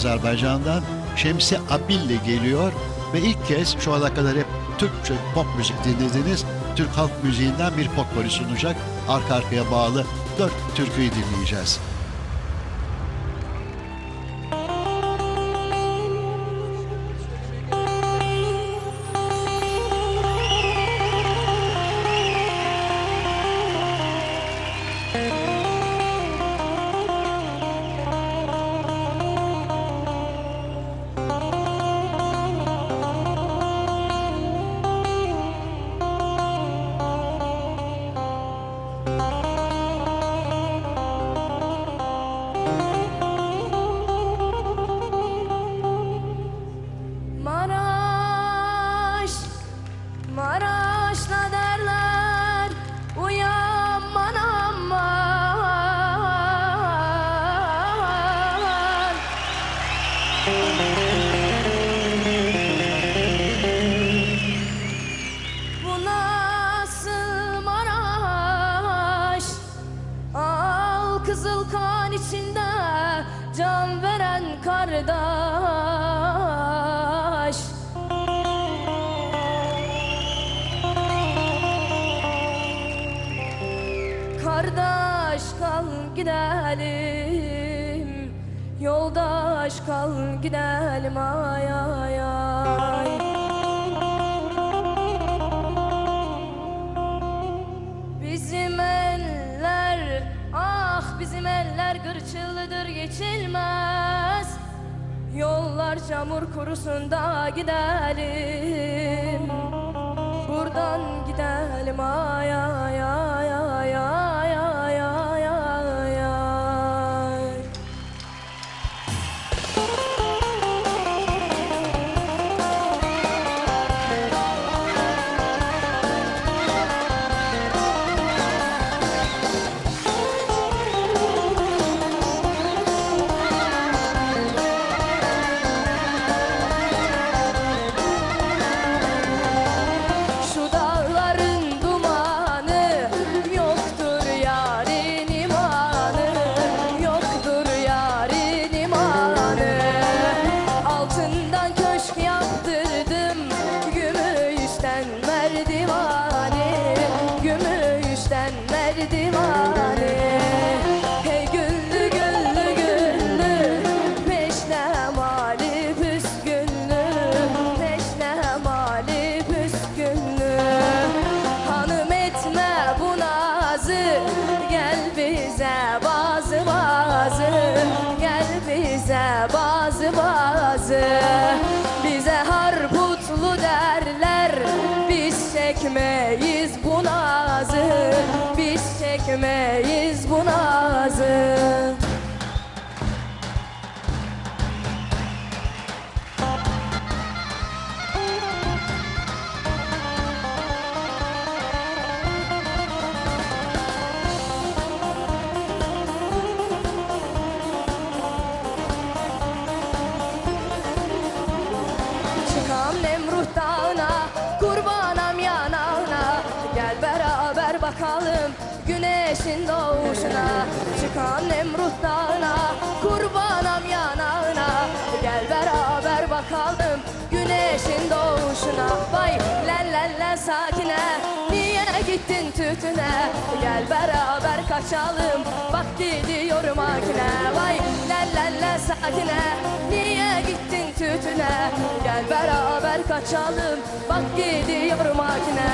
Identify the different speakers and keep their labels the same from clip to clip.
Speaker 1: Azerbaycan'dan Şemsi Abilli geliyor ve ilk kez şu ana kadar hep Türkçe pop müzik dinlediniz. Türk halk müziğinden bir potpourri sunacak. Arka arkaya bağlı dört türküyü dinleyeceğiz.
Speaker 2: Al kızıl kan içinde can veren kardeş. Kardeş kal gidelim Yoldaş kal gidelim ay ay gırçılıdır geçilmez. Yollar çamur kurusun da gidelim. Buradan gidelim ay gel bize bazı bazı gel bize bazı bazı. Bize harputlu derler biz çekmeyiz bu nazı. Biz çekmeyiz bu nazı bakalım Güneşin doğuşuna Çıkam Nemrut dağına Kurbanam yanağına. Gel beraber bakalım Güneşin doğuşuna. Vay la la la sakine Niye gittin tütüne? Gel beraber kaçalım Bak gidiyor makine Vay la la la sakine Niye gittin tütüne? Gel beraber kaçalım Bak gidiyor makine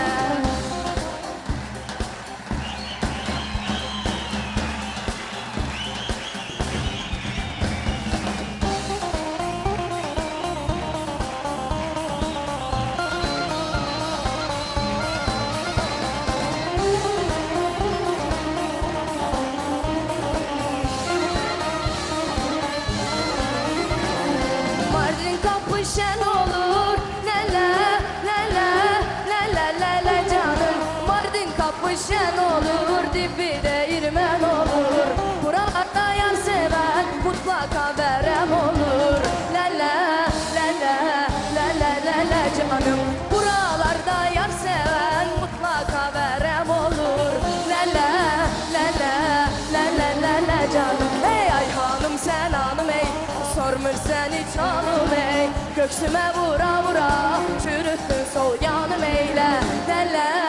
Speaker 2: şen olur. Lele lele lele lele canım. Mardin kapı şen olur Dibi de irmen olur. Buralarda yan Mutlaka verem olur. Lele lele lele lele canım. Buralarda yar seven Mutlaka verem olur. Lele lele lele lele canım. Hey ay hanım sen hanım ey Sormur səni canım ey Göksümə vura vura Çürütdün sol yanım eylə Lələ,